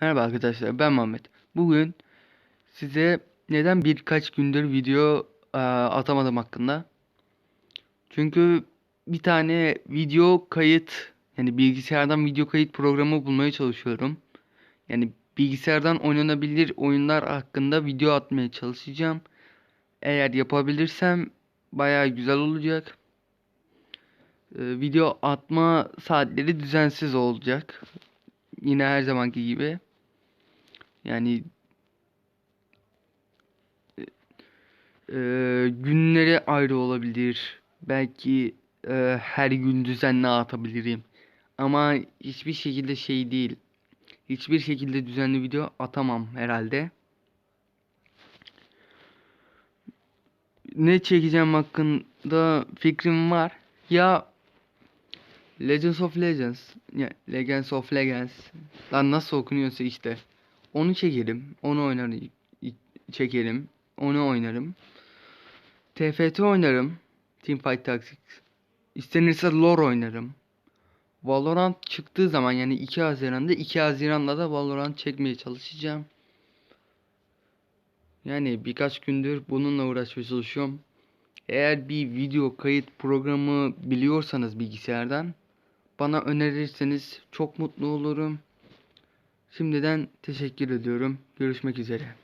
Merhaba arkadaşlar ben Muhammed. Bugün size neden birkaç gündür video e, atamadım hakkında. Çünkü bir tane video kayıt yani bilgisayardan video kayıt programı bulmaya çalışıyorum. Yani bilgisayardan oynanabilir oyunlar hakkında video atmaya çalışacağım. Eğer yapabilirsem bayağı güzel olacak. E, video atma saatleri düzensiz olacak. Yine her zamanki gibi. Yani e, e, günleri ayrı olabilir. Belki e, her gün düzenli atabilirim. Ama hiçbir şekilde şey değil. Hiçbir şekilde düzenli video atamam herhalde. Ne çekeceğim hakkında fikrim var. Ya Legends of Legends, ya Legends of Legends. Lan nasıl okunuyorsa işte. Onu çekelim, onu oynarım, çekelim, onu oynarım. TFT oynarım, Teamfight Tactics. İstenirse lore oynarım. Valorant çıktığı zaman yani 2 Haziran'da 2 Haziran'da da Valorant çekmeye çalışacağım. Yani birkaç gündür bununla uğraşmaya çalışıyorum. Eğer bir video kayıt programı biliyorsanız bilgisayardan bana önerirseniz çok mutlu olurum. Şimdiden teşekkür ediyorum. Görüşmek üzere.